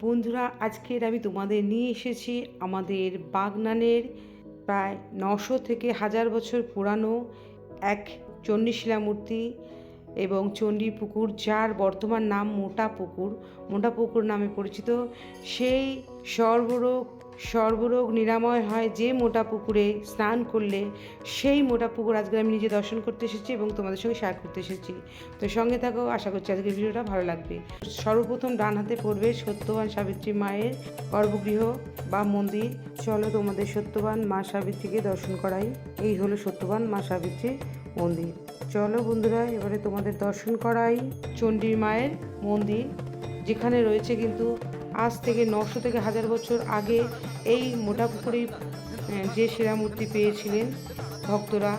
বন্ধুরা, আজকের আমি তোমাদের নিয়ে এসেছি আমাদের বাগনানের প্রায় নশো থেকে হাজার বছর পুরানো এক চণ্ডীশিলা মূর্তি এবং চণ্ডী পুকুর যার বর্তমান নাম মোটা পুকুর। মোটা পুকুর নামে পরিচিত। সেই সর্বরোগ সর্বরোগ নিরাময় হয় যে মোটা পুকুরে স্নান করলে, সেই মোটা পুকুর আজকে আমি নিজে দর্শন করতে এসেছি এবং তোমাদের সঙ্গে শেয়ার করতে এসেছি। তো সঙ্গে থাকো, আশা করছি আজকের ভিডিওটা ভালো লাগবে। সর্বপ্রথম ডান হাতে পড়বে সত্যবান সাবিত্রী মায়ের গর্ভগৃহ বা মন্দির। চলো তোমাদের সত্যবান মা সাবিত্রীকে দর্শন করাই। এই হলো সত্যবান মা সাবিত্রীর মন্দির। চলো বন্ধুরা, এবারে তোমাদের দর্শন করাই চণ্ডী মায়ের মন্দির, যেখানে রয়েছে কিন্তু আজ থেকে নশো থেকে হাজার বছর আগে এই মোটা পুকুরেই আহ, যে শিলামূর্তি পেয়েছিলেন ভক্তরা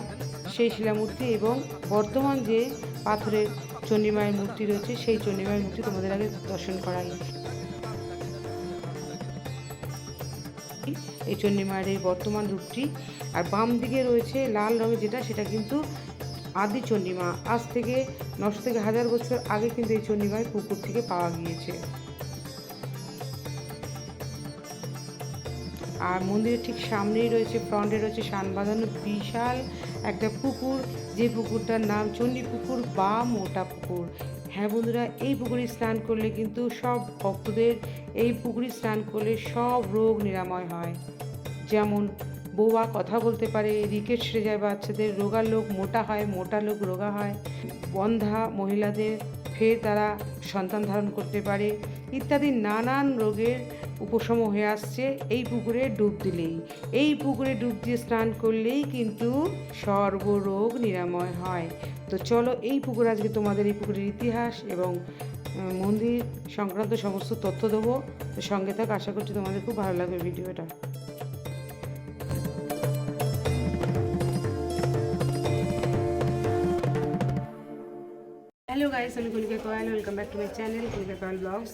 সেই শিলামূর্তি এবং বর্তমান যে পাথরের চণ্ডীমায়ের মূর্তি রয়েছে সেই চণ্ডীমায়ের মূর্তি তোমাদের আগে দর্শন করাই। এই চণ্ডীমায়ের এই বর্তমান রূপটি আর বাম দিকে রয়েছে লাল রঙের যেটা সেটা কিন্তু আদি চণ্ডীমা আজ থেকে নশো থেকে হাজার বছর আগে কিন্তু এই চণ্ডীমায়ের পুকুর থেকে পাওয়া গিয়েছে। আর মন্দিরের ঠিক সামনেই রয়েছে ফ্রন্টে রয়েছে শান বাঁধানো বিশাল একটা পুকুর। যে পুকুরটার নাম চণ্ডী পুকুর বা মোটা পুকুর হ্যাঁ বন্ধুরা, এই পুকুরে স্নান করলে কিন্তু সব ভক্তদের এই পুকুরে স্নান করলে সব রোগ নিরাময় হয়। যেমন বৌয়া কথা বলতে পারে, রিকেট সেরে যায় বাচ্চাদের, রোগা লোক মোটা হয়, মোটা লোক রোগা হয়। বন্ধা মহিলাদের ফের তারা সন্তান ধারণ করতে পারে। ইত্যাদি নানান রোগের উপশম হয়ে আসছে, এই পুকুরে ডুব দিলেই। এই পুকুরে ডুব দিয়ে স্নান করলেই কিন্তু সর্বরোগ নিরাময় হয়। তো চলো, এই পুকুর আজকে তোমাদের, এই পুকুরের ইতিহাস এবং মন্দির সংক্রান্ত সমস্ত তথ্য দেবো। তো সঙ্গে থাক, আশা করছি তোমাদের খুব ভালো লাগবে ভিডিওটা। হ্যালো গাইস আমি Kalika Koyal welcome back to my channel Kalika Koyal vlogs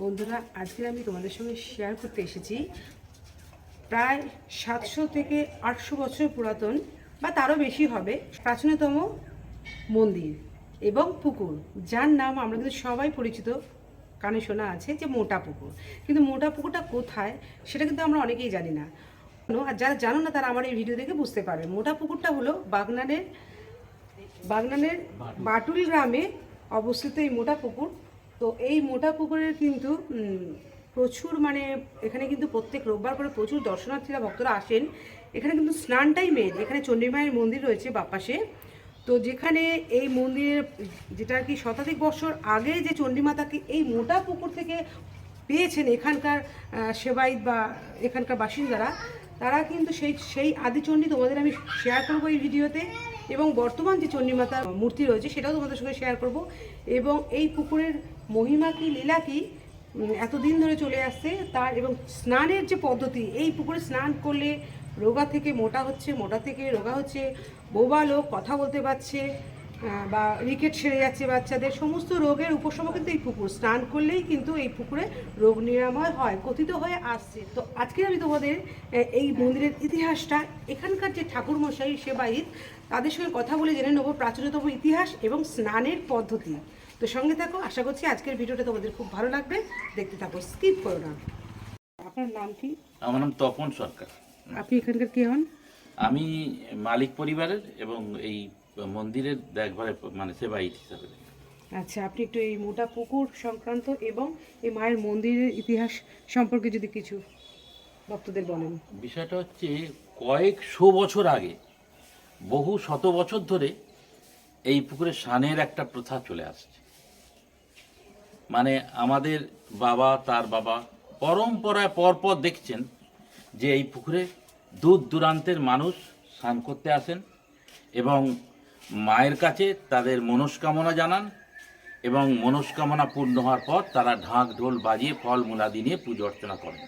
বন্ধুরা, আজকে আমি তোমাদের সঙ্গে শেয়ার করতে এসেছি। প্রায় সাতশো থেকে আটশো বছর পুরাতন বা তারও বেশি হবে প্রাচীনতম মন্দির এবং পুকুর, যার নাম আমরা কিন্তু সবাই পরিচিত, কানে শোনা আছে যে মোটা পুকুর। কিন্তু মোটা পুকুরটা কোথায়, সেটা কিন্তু আমরা অনেকেই জানি না। আর যারা জানো না, তারা আমার এই ভিডিও দেখে বুঝতে পারবে। মোটা পুকুরটা হলো বাগনানের বাগনানের বাটুল গ্রামে অবস্থিত এই মোটা পুকুর। তো এই মোটা পুকুরের কিন্তু প্রচুর মানে এখানে কিন্তু প্রত্যেক রোববার করে প্রচুর দর্শনার্থীরা ভক্তরা আসেন। এখানে কিন্তু স্নানটাই মেন এখানে চণ্ডীমায়ের মন্দির রয়েছে বাপাশে তো যেখানে এই মন্দিরের যেটা কি শতাধিক বছর আগে যে চণ্ডীমাতাকে এই মোটা পুকুর থেকে পেয়েছেন এখানকার আহ, সেবায়িত বা এখানকার বাসিন্দারা তারা কিন্তু সেই সেই আদিচণ্ডী তোমাদের আমি শেয়ার করব এই ভিডিওতে। এবং বর্তমান যে চণ্ডীমাতার মূর্তি রয়েছে, সেটাও তোমাদের সঙ্গে শেয়ার করব। এবং এই পুকুরের মহিমা কি, লীলা কি এতদিন ধরে চলে আসছে তার, এবং স্নানের যে পদ্ধতি, এই পুকুরে স্নান করলে রোগা থেকে মোটা হচ্ছে, মোটা থেকে রোগা হচ্ছে, বোবা লোক কথা বলতে পারছে বা রিকেট সেরে যাচ্ছে বাচ্চাদের সমস্ত রোগের উপশম কিন্তু এই পুকুর। স্নান করলেই কিন্তু এই পুকুরে রোগ নিরাময় হয় কথিত হয়ে আসছে। তো আজকে আমি তোমাদের এই মন্দিরের ইতিহাসটা এখানকার যে ঠাকুরমশাই সেবায়িত তাদের সঙ্গে কথা বলে জেনে নেব প্রাচীনতম ইতিহাস এবং স্নানের পদ্ধতি। তো সঙ্গে থাকো আশা করছি আজকের ভিডিওটা তোমাদের খুব ভালো লাগবে। দেখতে থাকো স্কিপ করো না। আপনার নাম কি? আমার নাম তপন সরকার। আপনি এখানকার কে হন? আমি মালিক পরিবারের এবং এই মন্দিরের দেখভালের মানে সেবায়িত হিসাবে। আচ্ছা আপনি একটু এই মোটা পুকুর সংক্রান্ত এবং এই মায়ের মন্দিরের ইতিহাস সম্পর্কে যদি কিছু ভক্তদের বলেন। বিষয়টা হচ্ছে কয়েকশো বছর আগে বহু শত বছর ধরে এই পুকুরে স্নানের একটা প্রথা চলে আসছে। মানে আমাদের বাবা তার বাবা পরম্পরায় পরপর দেখছেন যে এই পুকুরে দূর দূরান্তের মানুষ স্নান করতে আসেন এবং মায়ের কাছে তাদের মনস্কামনা জানান এবং মনস্কামনা পূর্ণ হওয়ার পর তারা ঢাক ঢোল বাজিয়ে ফল মূলাদি নিয়ে পুজো অর্চনা করেন।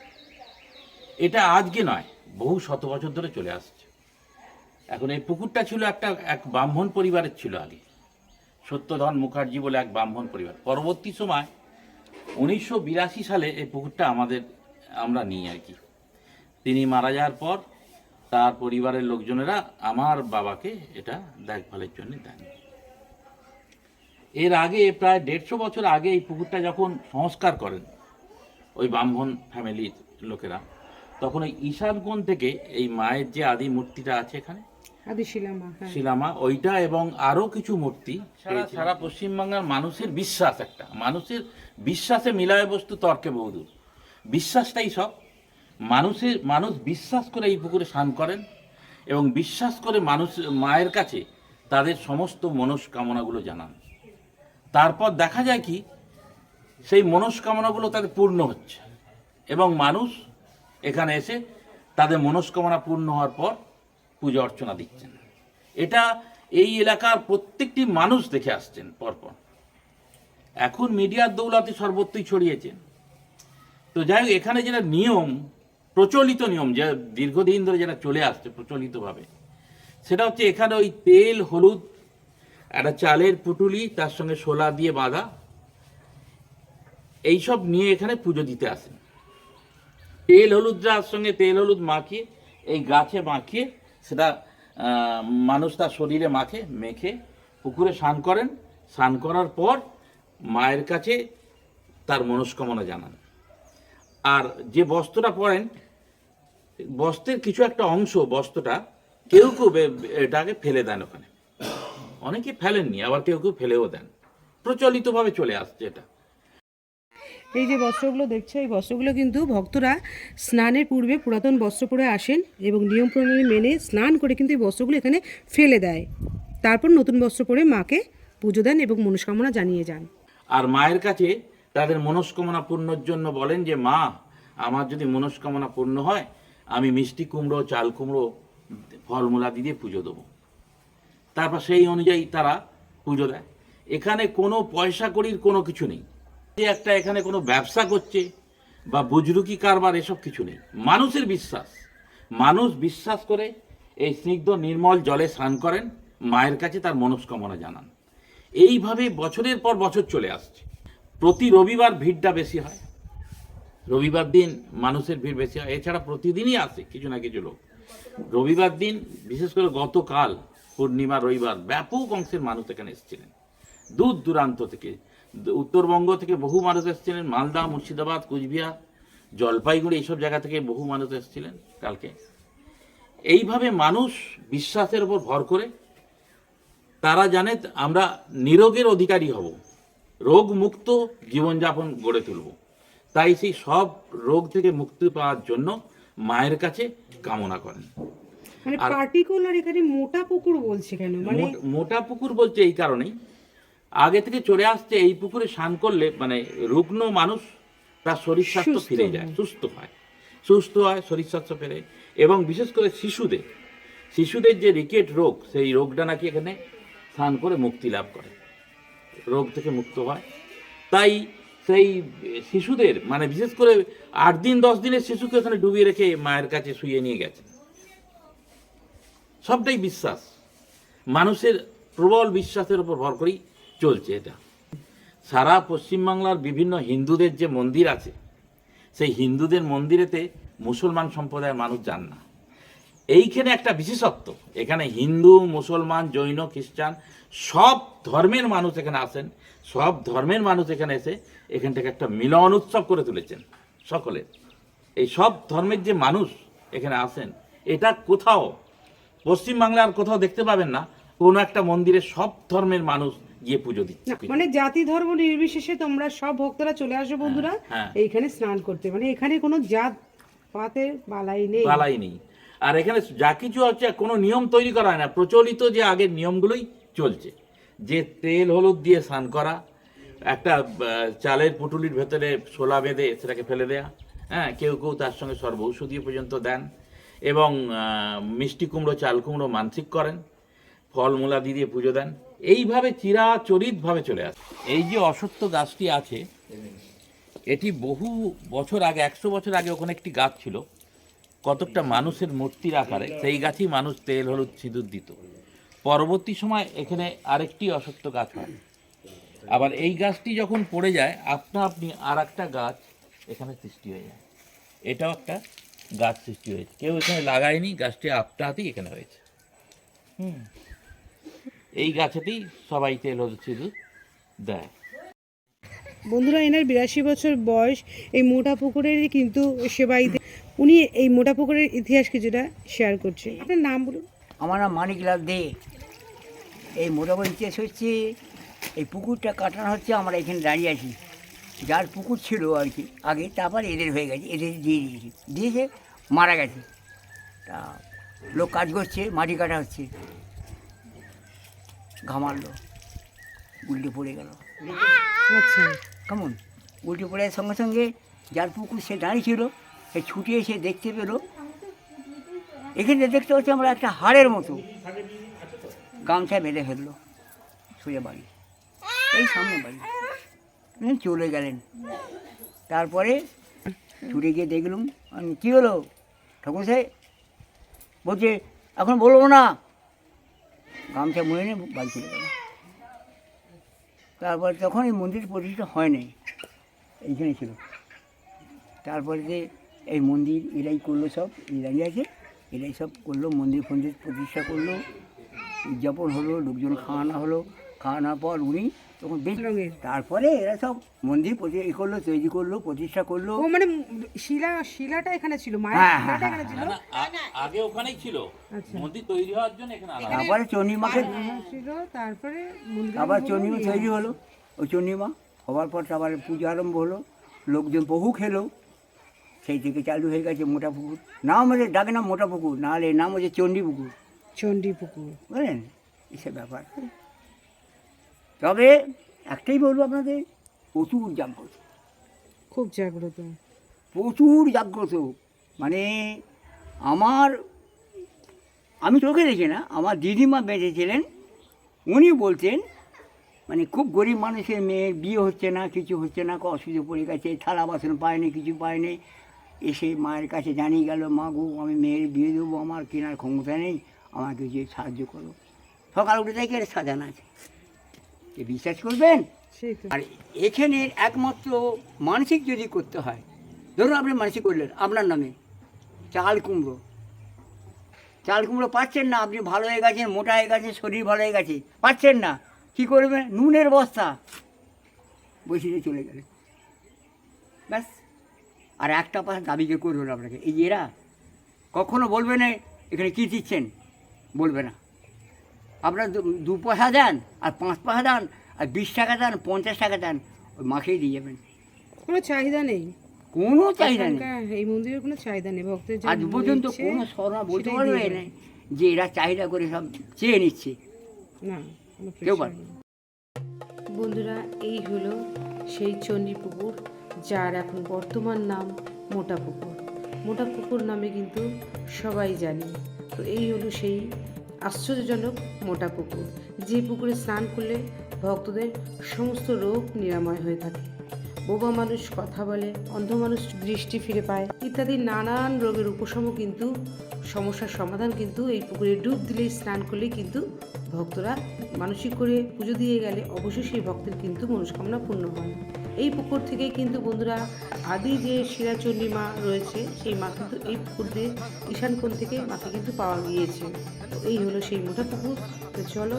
এটা আজকে নয়, বহু শত বছর ধরে চলে আসছে। এখন এই পুকুরটা ছিল একটা, এক ব্রাহ্মণ পরিবারের ছিল আগে। সত্যধন মুখার্জি বলে এক ব্রাহ্মণ পরিবার। পরবর্তী সময় উনিশশো বিরাশি সালে এই পুকুরটা আমাদের, আমরা নিই আর কি। তিনি মারা যাওয়ার পর তার পরিবারের লোকজনেরা আমার বাবাকে এটা দেখভালের জন্য দেন। এর আগে প্রায় দেড়শো বছর আগে এই পুকুরটা যখন সংস্কার করেন ওই ব্রাহ্মণ ফ্যামিলির লোকেরা তখন ওই ঈশান থেকে এই মায়ের যে আদি মূর্তিটা আছে এখানে শিলামা হ্যাঁ। ওইটা এবং আরও কিছু মূর্তি সারা সারা পশ্চিমবাংলার মানুষের বিশ্বাস একটা। মানুষের বিশ্বাসে মিলায় বস্তু তর্কে বহুদূর। বিশ্বাসটাই সব। মানুষের মানুষ বিশ্বাস করে এই পুকুরে স্নান করেন এবং বিশ্বাস করে মানুষ, মায়ের কাছে তাদের সমস্ত মনস্কামনাগুলো জানান। তারপর দেখা যায় কি, সেই মনস্কামনাগুলো তাদের পূর্ণ হচ্ছে এবং মানুষ এখানে এসে তাদের মনস্কামনা পূর্ণ হওয়ার পর পূজা অর্চনা দিচ্ছেন। এটা এই এলাকার প্রত্যেকটি মানুষ দেখে আসছেন পরপর। এখন মিডিয়ার দৌলতে সর্বত্রই ছড়িয়েছে। তো যাই হোক, এখানে যেটা নিয়ম প্রচলিত নিয়ম, যে দীর্ঘদিন ধরে যেটা চলে আসছে প্রচলিতভাবে, সেটা হচ্ছে এখানে ওই তেল, হলুদ, একটা চালের পুটুলি, তার সঙ্গে শোলা দিয়ে বাঁধা, এইসব নিয়ে এখানে পুজো দিতে আসেন। তেল হলুদ যার সঙ্গে তেল হলুদ মাখিয়ে, এই গাছে মাখিয়ে, সেটা মানুষ তার শরীরে মাখে, মেখে, পুকুরে স্নান করেন। স্নান করার পর মায়ের কাছে তার মনস্কামনা জানান। আর যে বস্ত্রটা পরেন বস্ত্রের কিছু একটা অংশ বস্ত্রটা কেউ কেউ এটাকে ফেলে দেন ওখানে। অনেকে ফেলেননি আবার কেউ কেউ ফেলেও দেন। প্রচলিতভাবে চলে আসছে এটা। এই যে বস্ত্রগুলো দেখছ এই বস্ত্রগুলো কিন্তু ভক্তরা স্নানের পূর্বে পুরাতন বস্ত্র পরে আসেন এবং নিয়ম প্রণালী মেনে স্নান করে কিন্তু এই বস্ত্রগুলো এখানে ফেলে দেয়। তারপর নতুন বস্ত্র পরে মাকে পুজো দেন এবং মনস্কামনা জানিয়ে যান। আর মায়ের কাছে তাদের মনস্কামনা পূর্ণর জন্য বলেন যে মা আমার যদি মনস্কামনা পূর্ণ হয় আমি মিষ্টি কুমড়ো, চাল কুমড়ো, ফলমূলা দিয়ে পুজো দেবো। তারপর সেই অনুযায়ী তারা পুজো দেয়। এখানে কোনো পয়সা কড়ির কোনো কিছু নেই। যে একটা এখানে কোনো ব্যবসা করছে বা বুজরুকি কারবার এসব কিছু নেই। মানুষের বিশ্বাস। মানুষ বিশ্বাস করে এই স্নিগ্ধ নির্মল জলে স্নান করেন, মায়ের কাছে তার মনস্কামনা জানান। এইভাবে বছরের পর বছর চলে আসছে। প্রতি রবিবার ভিড়টা বেশি হয়। রবিবার দিন মানুষের ভিড় বেশি হয়। এছাড়া প্রতিদিনই আসে কিছু না কিছু লোক। রবিবার দিন, বিশেষ করে গতকাল পূর্ণিমা রবিবার, ব্যাপক অংশের মানুষ এখানে এসেছিলেন। দূর দূরান্ত থেকে, উত্তরবঙ্গ থেকে বহু মানুষ এসেছিলেন। মালদা, মুর্শিদাবাদ, কুচবিহার, জলপাইগুড়ি, এইসব জায়গা থেকে বহু মানুষ এসেছিলেন কালকে। এইভাবে মানুষ বিশ্বাসের উপর ভর করে, তারা জানে আমরা নিরোগের অধিকারী হব। রোগ মুক্ত জীবনযাপন গড়ে তুলব। তাই সেই সব রোগ থেকে মুক্তি পাওয়ার জন্য মায়ের কাছে কামনা করেন। মানে পার্টিকুলার এখানে মোটা পুকুর বলছে কেন? মানে মোটা পুকুর বলছে এই কারণেই। আগে থেকে চলে আসছে এই পুকুরে স্নান করলে মানে রুগ্ন মানুষ তার শরীর স্বাস্থ্য ফিরে যায় সুস্থ হয়। সুস্থ হয় শরীর স্বাস্থ্য ফেরে। এবং বিশেষ করে শিশুদের শিশুদের যে রিকেট রোগ সেই রোগটা নাকি এখানে স্নান করে মুক্তি লাভ করে। রোগ থেকে মুক্ত হয়। তাই সেই শিশুদের মানে বিশেষ করে আট দিন, দশ দিনের শিশুকে এখানে ডুবিয়ে রেখে মায়ের কাছে শুয়ে নিয়ে গেছেন সবটাই বিশ্বাস। মানুষের প্রবল বিশ্বাসের উপর ভর করেই চলছে এটা। সারা পশ্চিমবাংলার বিভিন্ন হিন্দুদের যে মন্দির আছে, সেই হিন্দুদের মন্দিরেতে মুসলমান সম্প্রদায়ের মানুষ যান না। এইখানে একটা বিশেষত্ব, এখানে হিন্দু, মুসলমান, জৈন, খ্রিস্টান সব ধর্মের মানুষ এখানে আসেন। সব ধর্মের মানুষ এখানে এসে এখান থেকে একটা মিলন উৎসব করে তুলেছেন সকলের এই সব ধর্মের যে মানুষ এখানে আসেন এটা কোথাও পশ্চিমবাংলার কোথাও দেখতে পাবেন না কোনো একটা মন্দিরে সব ধর্মের মানুষ গিয়ে পুজো দিচ্ছে। মানে জাতি ধর্ম নির্বিশেষে তোমরা সব ভক্তরা চলে আসো বন্ধুরা হ্যাঁ। এইখানে স্নান করতে। মানে এখানে কোনো জাত পাতের বালাই নেই। পালাই নেই। আর এখানে যা কিছু হচ্ছে কোনো নিয়ম তৈরি করা হয় না। প্রচলিত যে আগের নিয়মগুলোই চলছে। যে তেল হলুদ দিয়ে স্নান করা, একটা চালের পুটুলির ভেতরে শোলা বেঁধে সেটাকে ফেলে দেয়া হ্যাঁ কেউ কেউ তার সঙ্গে সর্ব ঔষধি পর্যন্ত দেন এবং মিষ্টি কুমড়ো, চাল কুমড়ো মানসিক করেন, ফলমূলা দিয়ে পুজো দেন। এইভাবে চিরাচরিতভাবে চলে আসে। এই যে অসত্য গাছটি আছে, এটি বহু বছর আগে, একশো বছর আগে ওখানে একটি গাছ ছিল। কতকটা মানুষের মূর্তির আকারে, সেই গাছই মানুষ তেল, হলুদ, সিঁদুর দিত। পরবর্তী সময় এখানে আরেকটি অসত্য গাছ হয়। আবার এই গাছটি যখন পড়ে যায় আপনা আপনি আর একটা গাছ এখানে সৃষ্টি হয়ে যায়। এটাও একটা গাছ সৃষ্টি হয়েছে। কেউ এখানে লাগায়নি গাছটি আপনা হাতেই এখানে হয়েছে। হুম। এই গাছেতেই সবাই তেল হলুদ সিঁদুর দেয়। বন্ধুরা এনার বিরাশি বছর বয়স এই মোটা পুকুরেরই কিন্তু সেবাইতে উনি এই মোটা পুকুরের ইতিহাস কিছুটা শেয়ার করছে আপনার নাম বলুন। আমার নাম মানিকলাল দে। এই মোটামুটি ইতিহাস হচ্ছে এই পুকুরটা কাটানো হচ্ছে আমরা এখানে দাঁড়িয়ে আছি। যার পুকুর ছিল আর কি আগে তারপর এদের হয়ে গেছে এদের দিয়ে দিয়েছে। দিয়েছে মারা গেছে। তা লোক কাজ করছে মাটি কাটা হচ্ছে। ঘামালো উল্টে পড়ে গেল। আচ্ছা। কেমন? উল্টে পড়ে সঙ্গে সঙ্গে যার পুকুর সে দাঁড়িয়ে ছিল সে ছুটে এসে দেখতে পেল। এখানে দেখতে হচ্ছে আমরা একটা হাড়ের মতো। গামছা বেঁধে ফেলল সোজা বাড়ি। এই সামনে বাড়ি। চলে গেলেন। তারপরে ছুটে গিয়ে দেখলুম আমি কী হলো? ঠাকুর সাহেব বলছে, এখন বলব না। গামছা মুড়ে নিয়ে বাড়ি চলে গেল। তারপরে তখন এই মন্দির প্রতিষ্ঠা হয়নি এইখানে ছিল। তারপরে যে এই মন্দির, এরাই করল সব, এরাই আছে, এরাই সব করল, মন্দির ফন্দির প্রতিষ্ঠা করল। উদযাপন হলো লোকজন খাওয়ানো হলো। খাওয়ানোর পর উনি তখন বেশ রঙের তারপরে এরা সব মন্দির প্রতি এ করল তৈরি করল প্রতিষ্ঠা করল। ও মানে শিলা শিলাটা এখানে ছিল মায়ের হ্যাঁ, হ্যাঁ, শিলাটা এখানে ছিল? আগে ওখানেই ছিল। আচ্ছা। মন্দির তৈরি হওয়ার জন্য এখানে তারপরে চন্ডিমাকে হ্যাঁ, ছিল তারপরে আবার চন্ডিমা তৈরি হলো। ওই চন্ডিমা হওয়ার পর আবার পুজো আরম্ভ হলো। লোকজন বহু খেলো। সেই থেকে চালু হয়ে গেছে মোটা পুকুর। নাম হচ্ছে ডাকে নাম মোটা পুকুর। নাহলে নাম হচ্ছে চণ্ডী পুকুর চণ্ডী পুকুর বুঝলেন এসব ব্যাপার। তবে একটাই বলব আপনাদের প্রচুর জাগ্রত। খুব জাগ্রত। প্রচুর জাগ্রত। মানে আমার আমি চোখে দেখি না আমার দিদিমা বেঁচেছিলেন উনি বলতেন মানে খুব গরিব মানুষের মেয়ের বিয়ে হচ্ছে না কিছু হচ্ছে না অসুবিধে পড়ে গেছে থালা বাসন পায়নি কিছু পায়নি। এসে মায়ের কাছে জানিয়ে গেল মা গো আমি মেয়ের বিয়ে দেবো আমার কেনার ক্ষমতা নেই। আমাকে যে সাহায্য করো। সকাল উঠে থেকে এর সাজানো আছে। এ বিশ্বাস করবেন? আর এখানে একমাত্র মানসিক যদি করতে হয় ধরুন আপনি মানসিক করলেন আপনার নামে চাল কুমড়ো। চাল কুমড়ো পাচ্ছেন না আপনি ভালো হয়ে গেছেন মোটা হয়ে গেছেন শরীর ভালো হয়ে গেছে পাচ্ছেন না কী করবেন? নুনের বস্তা। বসিয়ে চলে গেলেন। ব্যাস। আর একটা পাশে দাবিকে করবেন আপনাকে। এই যে এরা কখনো বলবে না এখানে কী দিচ্ছেন? বলবে না। আপনার দু- পয়সা দেন আর পাঁচ পয়সা দেন আর বিশ টাকা দেন পঞ্চাশ টাকা দেন ওই মাখেই দিয়ে যাবেন। কোনো চাহিদা নেই। কোনো চাহিদা নেই। এই মন্দিরের কোনো চাহিদা নেই ভক্তের আজ পর্যন্ত কোনো সরনা বলতে পারবে না যে এরা চাহিদা করে সব চেয়ে নিচ্ছে। না কেউ pressure পারে নেই। বন্ধুরা এই হলো সেই চণ্ডী পুকুর যার এখন বর্তমান নাম মোটা পুকুর। মোটা পুকুর নামে কিন্তু সবাই জানে। তো এই হলো সেই আশ্চর্যজনক মোটা পুকুর, যে পুকুরে স্নান করলে ভক্তদের সমস্ত রোগ নিরাময় হয়ে থাকে। বোবা মানুষ কথা বলে, অন্ধ মানুষ দৃষ্টি ফিরে পায়, ইত্যাদি নানান রোগের উপশম কিন্তু, সমস্যার সমাধান কিন্তু এই পুকুরে ডুব দিলেই স্নান করলেই কিন্তু ভক্তরা মানসিক করে পুজো দিয়ে গেলে অবশ্যই সেই ভক্তের কিন্তু মনস্কামনা পূর্ণ হয়। এই পুকুর থেকেই কিন্তু বন্ধুরা আদি যে শিরাচণ্ডী মা রয়েছে সেই মা কিন্তু এই পুকুর দিয়ে ঈশান কোণ থেকে মাকে কিন্তু পাওয়া গিয়েছে। তো এই হলো সেই মোটা পুকুর। তো চলো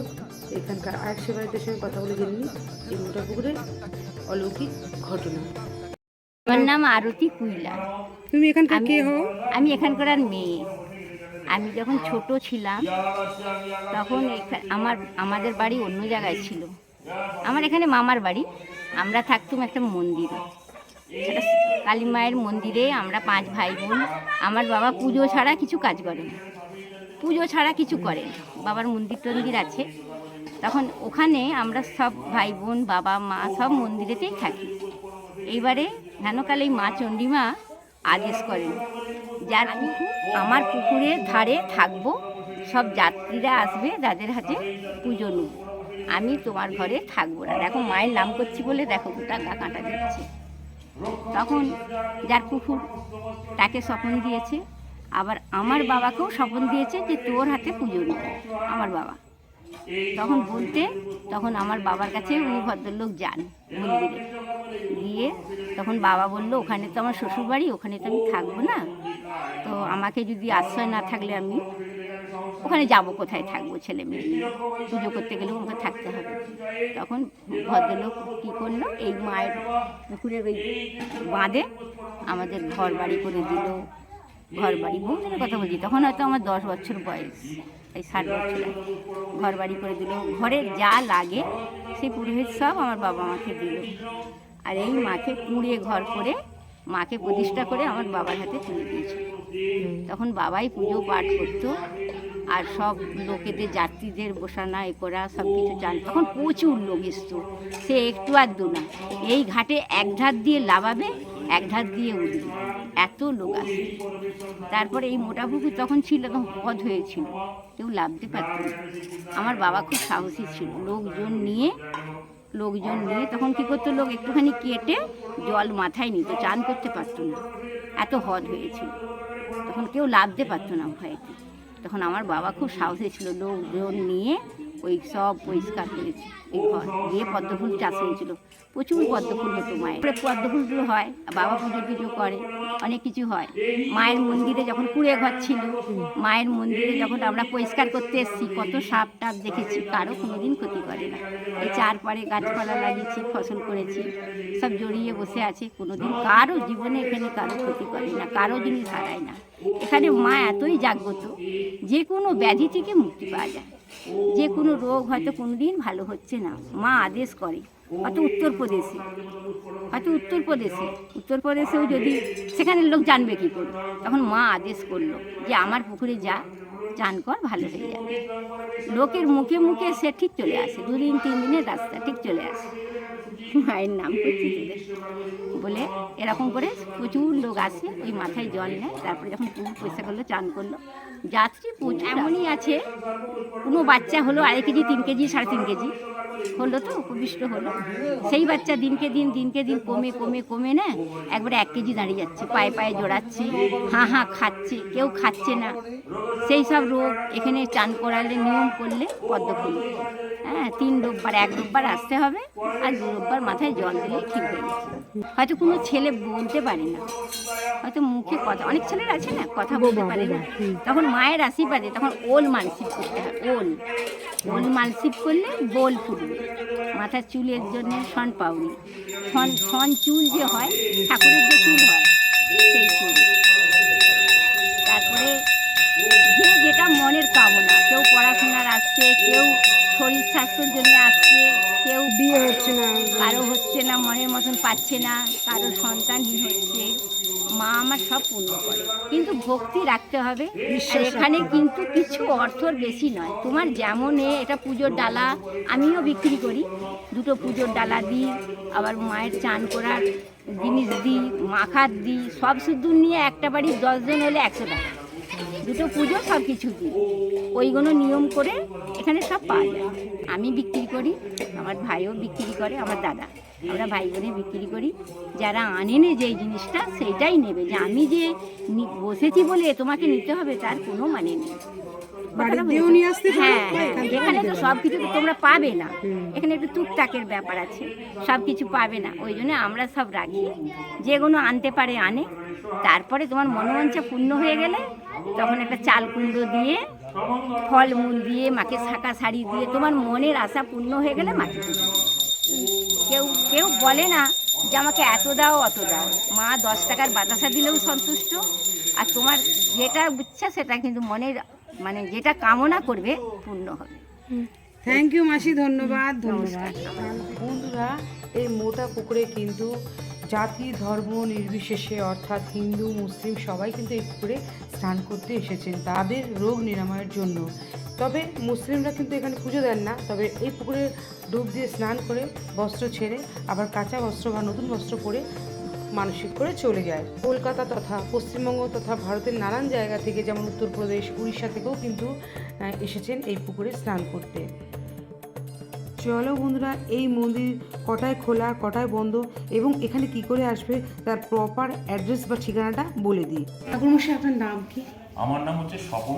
এখানকার আরেক সেবায়তের সঙ্গে কথা বলে জেনে নিই এই মোটা পুকুরের অলৌকিক ঘটনা। আমার নাম আরতি কুইলা। তুমি এখানকার কে হও? আমি এখানকার আর মেয়ে। আমি যখন ছোট ছিলাম তখন আমার আমাদের বাড়ি অন্য জায়গায় ছিল। আমার এখানে মামার বাড়ি। আমরা থাকতাম একটা মন্দিরে। কালী মায়ের মন্দিরে আমরা পাঁচ ভাই বোন। আমার বাবা পুজো ছাড়া কিছু কাজ করে না। পুজো ছাড়া কিছু করে বাবার মন্দির টন্দির আছে। তখন ওখানে আমরা সব ভাই বোন, বাবা, মা সব মন্দিরেতেই থাকি। এইবারে হেনকালে এই মা চণ্ডীমা আদেশ করেন, যার আমার পুকুরের ধারে থাকব। সব যাত্রীরা আসবে, যাদের হাতে পুজো নেব। আমি তোমার ঘরে থাকব না। দেখো, মায়ের নাম করছি বলে দেখো গোটা গা কাঁটা দিচ্ছে। তখন যার কুকুর তাকে স্বপন দিয়েছে, আবার আমার বাবাকেও স্বপন দিয়েছে যে তোর হাতে পুজো নেব আমার বাবা। তখন বলতে, তখন আমার বাবার কাছে উনি ভদ্রলোক যান মন্দিরে। গিয়ে তখন বাবা বলল, ওখানে তো আমার শ্বশুরবাড়ি, ওখানে তো আমি থাকব না। তো আমাকে যদি আশ্রয় না থাকলে আমি ওখানে যাব কোথায় থাকব, ছেলে মেয়ে পুজো করতে গেলেও ওখানে থাকতে হবে। তখন ভদ্রলোক কী করল, এই মায়ের পুকুরের ওই বাঁধে আমাদের ঘর বাড়ি করে দিল। ঘর বাড়ি বহু কথা বলছি, তখন হয়তো আমার দশ বছর বয়স, এই ষাট বছর। ঘর বাড়ি করে দিল। ঘরের যা লাগে, সেই পুরোহিত সব আমার বাবা মাকে দিল। আর এই মাকে কুঁড়িয়ে ঘর করে, মাকে প্রতিষ্ঠা করে আমার বাবার হাতে তুলে দিয়েছিল তখন বাবাই পুজো পাঠ করতো। আর সব লোকেদের, যাত্রীদের বসানা এ করা, সব কিছু চান তখন প্রচুর লোক এসতো সে একটু আর দু না, এই ঘাটে এক ধার দিয়ে লাভাবে, এক ধার দিয়ে উঠবে এত লোক আসে তারপরে এই মোটা পুকুর তখন ছিল, তখন পদ হয়েছিল। কেউ লাভতে পারত না। আমার বাবা খুব সাহসী ছিল। লোকজন নিয়ে লোকজন নিয়ে তখন কী করতো, লোক একটুখানি কেটে জল মাথায় নিত, চান করতে পারতো না। এত হদ হয়েছিল। তখন কেউ লাভতে পারতো না ভয়েতে। তখন আমার বাবা খুব সাহসী ছিল লোকজন নিয়ে। ওই সব পরিষ্কার করেছে এই ঘর। দিয়ে পদ্মফুল চাষ হয়েছিল। প্রচুর পদ্মফুল হতো মায়ের। পদ্মফুলগুলো হয়, বাবা পুজো টুজো করে, অনেক কিছু হয়। মায়ের মন্দিরে যখন কুড়ে ঘর ছিল, মায়ের মন্দিরে যখন আমরা পরিষ্কার করতে এসেছি, কত সাপ টাপ দেখেছি, কারও কোনোদিন ক্ষতি করে না। এই চারপাড়ে গাছপালা লাগিয়েছি, ফসল করেছি, সব জড়িয়ে বসে আছে, কোনোদিন কারও জীবনে এখানে কারও ক্ষতি করে না, কারও জিনিস হারায় না। এখানে মা এতই জাগ্রত, যে কোনো ব্যাধি থেকে মুক্তি পাওয়া যায়। যে কোনো রোগ হয়তো কোনোদিন ভালো হচ্ছে না। মা আদেশ করে, হয়তো উত্তরপ্রদেশে হয়তো উত্তরপ্রদেশে। উত্তরপ্রদেশেও যদি সেখানের লোক জানবে কী করে? তখন মা আদেশ করল যে আমার পুকুরে যা, চান কর, ভালো হয়ে যাবে। লোকের মুখে মুখে সে ঠিক চলে আসে। দুদিন, তিন দিনের রাস্তা ঠিক চলে আসে। মায়ের নাম করছি বলে এরকম করে প্রচুর লোক আসে ওই মাথায় জল নেয়। তারপরে যখন পুকুর পয়সা করল, চান করল। যাত্রী প্রচুর, এমনই আছে, কোনো বাচ্চা হলো আড়াই কেজি, তিন কেজি, সাড়ে তিন কেজি। হলো তো, উপবিষ্ট হলো। সেই বাচ্চা দিনকে দিন দিনকে দিন কমে কমে কমে না, একবারে এক কেজি দাঁড়িয়ে যাচ্ছে। পায়ে পায়ে জোড়াচ্ছে, হাঁ হাঁ খাচ্ছে, কেউ খাচ্ছে না। সেই সব রোগ এখানে চান করালে, নিয়ম করলে পদ্ম ফুল। হ্যাঁ তিন রোববার, এক রোববার আসতে হবে, আর দু রোববার মাথায় জল দিলে ঠিক হয়ে যাচ্ছে। হয়তো কোনো ছেলে বলতে পারে না। হয়তো মুখে কথা অনেক ছেলের আছে না কথা বলতে পারে না। তখন মায়ের আশীর্বাদে তখন ওল মানসিক করতে হয় ওল। ওল মানসিক করলে বোল ফুটবে। মাথার চুলের জন্য সন পাউনি সন সন চুল যে হয় ঠাকুরের যে চুল হয় সেই চুল। যেটা না। কেউ পড়াশোনার আসছে কেউ শরীর স্বাস্থ্যের জন্য আসছে কেউ বিয়ে হচ্ছে না। কারও হচ্ছে না মনের মতন পাচ্ছে না কারও সন্তানহীন হচ্ছে। মা আমার সব পূর্ণ করে। কিন্তু ভক্তি রাখতে হবে। আর এখানে কিন্তু কিছু অর্থর বেশি নয়। তোমার যেমন এ, এটা পুজোর ডালা আমিও বিক্রি করি। দুটো পুজোর ডালা দিই আবার মায়ের চান করার জিনিস দিই মাখার দিই সব শুদ্ধ নিয়ে একটা বাড়ির দশজন হলে একশো টাকা। দুটো পুজো সব কিছু দিই ওইগুলো নিয়ম করে এখানে সব পাওয়া যায়। আমি বিক্রি করি আমার ভাইও বিক্রি করে আমার দাদা। আমরা ভাই বোনে বিক্রি করি। যারা আনেনে যেই জিনিসটা সেইটাই নেবে। যে আমি যে বসেছি বলে তোমাকে নিতে হবে তার কোনো মানে নেই। হ্যাঁ হ্যাঁ। এখান এখানে তো সব কিছু তোমরা পাবে না। এখানে একটু টুকটাকের ব্যাপার আছে। সব কিছু পাবে না। ওই জন্য আমরা সব রাখি যেগুলো আনতে পারে আনে। তারপরে তোমার মনোবাঞ্ছা পূর্ণ হয়ে গেলে তখন একটা চাল কুমড়ো দিয়ে ফলমূল দিয়ে মাকে শাঁকা শাড়ি দিয়ে তোমার মনের আশা পূর্ণ হয়ে গেলে মাকে কেউ কেউ বলে না যে আমাকে এত দাও অত দাও। মা দশ টাকার বাতাসা দিলেও সন্তুষ্ট। আর তোমার যেটা ইচ্ছা সেটা কিন্তু মনের মানে যেটা কামনা করবে পূর্ণ হবে। থ্যাংক ইউ মাসি ধন্যবাদ। ধন্যবাদ। বন্ধুরা এই মোটা পুকুরে কিন্তু জাতি, ধর্ম নির্বিশেষে অর্থাৎ হিন্দু, মুসলিম সবাই কিন্তু এই পুকুরে স্নান করতে এসেছেন তাদের রোগ নিরাময়ের জন্য। তবে মুসলিমরা কিন্তু এখানে পুজো দেন না। তবে এই পুকুরে ডুব দিয়ে স্নান করে বস্ত্র ছেড়ে, আবার কাঁচা বস্ত্র বা নতুন বস্ত্র পরে মানসিক করে চলে যায়। কলকাতা তথা পশ্চিমবঙ্গ তথা ভারতের নানান জায়গা থেকে যেমন উত্তরপ্রদেশ, উড়িষ্যা থেকেও কিন্তু এসেছেন এই পুকুরে স্নান করতে। চলো বন্ধুরা এই মন্দির কটায় খোলা কটায় বন্ধ এবং এখানে কি করে আসবে তার প্রপার অ্যাড্রেস বা ঠিকানাটা বলে দিই। ঠাকুরমশাই আপনার নাম কি? আমার নাম হচ্ছে স্বপন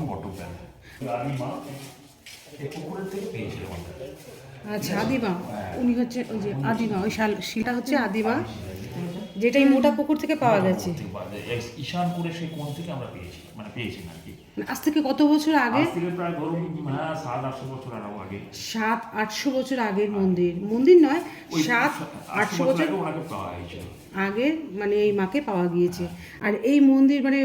পুকুরের থেকে পেয়েছিলাম আচ্ছা আদিমা? উনি হচ্ছে ওই যে আদিমা ওই শাল সেটা হচ্ছে আদিমা যেটা এই মোটা পুকুর থেকে পাওয়া গেছে। ঈশানপুরের সেই কোণ থেকে আমরা পেয়েছি মানে পেয়েছি মানে আজ থেকে কত বছর আগে? হ্যাঁ সাত আটশো বছর আগে। সাত আটশো বছর আগের মন্দির। মন্দির নয় সাত আটশো বছর আগে পাওয়া আগে মানে এই মাকে পাওয়া গিয়েছে। আর এই মন্দির মানে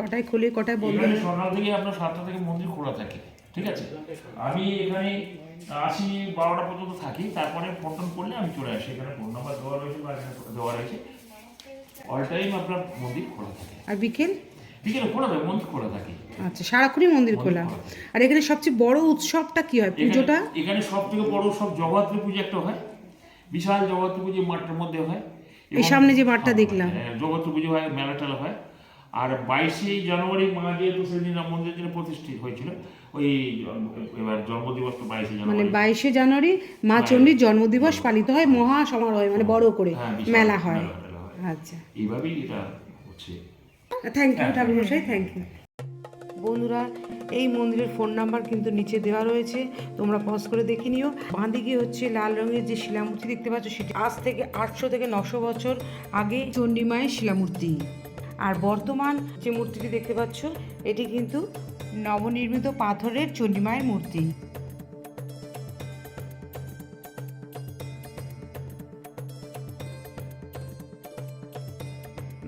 কটায় খোলে কটায় বন্ধ? সকাল থেকে আপনার সাতটা থেকে মন্দির খোলা থাকে ঠিক আছে? আমি এখানে আসি বারোটা পর্যন্ত থাকি তারপরে ফোন করলে আমি চলে আসি। এখানে ফোন নাম্বার দেওয়া রয়েছে বা দেওয়া রয়েছে। অল টাইম আপনার মন্দির খোলা থাকে। আর বিকেল? বিকেলে খোলা থাকে মন্দির খোলা থাকে। আচ্ছা সারাক্ষণই মন্দির খোলা। আর এখানে সবচেয়ে বড় উৎসবটা কি হয় পুজোটা? এখানে- এখানে সব থেকে বড় সব জগদ্ধাত্রী পুজো একটা হয়। বিশাল জগদ্ধাত্রী পুজো মাঠের মধ্যে হয়। এই সামনে যে মাঠটা দেখলাম। হ্যাঁ, জগদ্ধাত্রী পুজো হয় মেলা টেলা হয়। আর বাইশে জানুয়ারি মা যেহেতু সেদিন রাম মন্দিরের জন্য প্রতিষ্ঠিত হয়েছিল ওই এবার জন্মদিবস তো বাইশে মানে জানুয়ারি। বাইশে জানুয়ারি মা চণ্ডীর জন্মদিবস পালিত হয় মহা সমারোহে মানে বড় করে হ্যাঁ, মেলা হয়। হয়। আচ্ছা। এইভাবেই এটা হচ্ছে। থ্যাংক ইউ ঠাকুরমশাই থ্যাংক ইউ বন্ধুরা, এই মন্দিরের ফোন নাম্বার কিন্তু নিচে দেওয়া রয়েছে। তোমরা পজ করে দেখে নিও। বাঁদিকে হচ্ছে লাল রঙের যে শিলামূর্তি দেখতে পাচ্ছ, সেটি আজ থেকে আটশো থেকে নশো বছর আগে চণ্ডীমায়ের শিলামূর্তি। আর বর্তমান যে মূর্তিটি দেখতে পাচ্ছ, এটি কিন্তু নবনির্মিত পাথরের চণ্ডীমায়ের মূর্তি।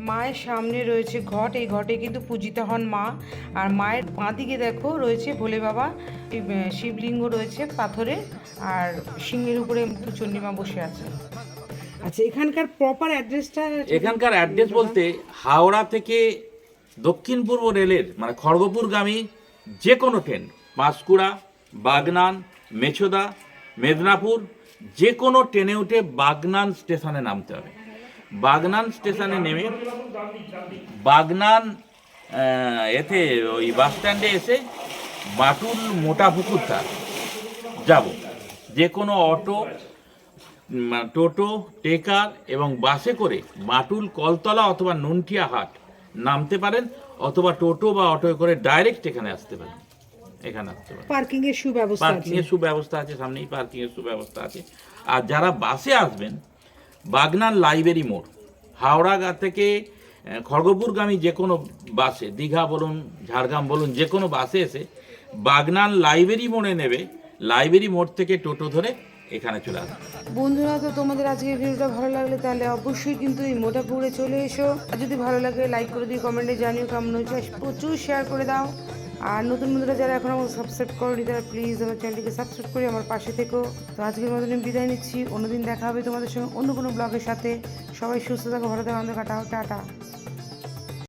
মায়ের সামনে রয়েছে ঘট এই ঘটে কিন্তু পূজিত হন মা। আর মায়ের বাঁদিকে দেখো রয়েছে ভোলে বাবা শিবলিঙ্গ রয়েছে পাথরে আর সিংহের উপরে চণ্ডীমা বসে আছে। আচ্ছা এখানকার প্রপার অ্যাড্রেসটা এখানকার অ্যাড্রেস বলতে হাওড়া থেকে দক্ষিণ পূর্ব রেলের মানে খড়গপুরগামী যে কোনো ট্রেন পাঁশকুড়া বাগনান মেছদা মেদিনীপুর যে কোনো ট্রেনে উঠে বাগনান স্টেশনে নামতে হবে। বাগনান স্টেশনে নেমে বাগনান এতে ওই বাস স্ট্যান্ডে এসে বাটুল মোটা পুকুরটা যাব। যে কোনো অটো টোটো টেকার এবং বাসে করে বাটুল কলতলা অথবা নুনটিয়া হাট নামতে পারেন অথবা টোটো বা অটোয় করে ডাইরেক্ট এখানে আসতে পারেন। এখানে আসতে পারেন। পার্কিং এর সুব্যবস্থা পার্কিং এর সুব্যবস্থা আছে সামনেই পার্কিং এর সুব্যবস্থা আছে। আর যারা বাসে আসবেন বাগনান লাইব্রেরি মোড়। হাওড়া গা থেকে খড়গপুরগামী যে কোনো বাসে, দীঘা বলুন, ঝাড়গ্রাম বলুন যে কোনো বাসে এসে বাগনান লাইব্রেরি মোড়ে নেবে। লাইব্রেরি মোড় থেকে টোটো ধরে এখানে চলে আসবে। বন্ধুরা, তো তোমাদের আজকের ভিডিওটা ভালো লাগলে তাহলে অবশ্যই কিন্তু এই মোটা পুকুরে চলে এসো। আর যদি ভালো লাগে লাইক করে দিও কমেন্টে জানিও কেমন হয়েছে। প্রচুর শেয়ার করে দাও। আর নতুন বন্ধুরা যারা এখন আমাকে সাবস্ক্রাইব করনি, তারা প্লিজ আমার চ্যানেলটিকে সাবস্ক্রাইব করে আমার পাশে থেকো। তো আজকের মতন আমি বিদায় নিচ্ছি। অন্যদিন দেখা হবে তোমাদের সঙ্গে অন্য কোনো ব্লগের সাথে। সবাই সুস্থ থাকো, ভালো থাকো আনন্দ কাটাও টাটা।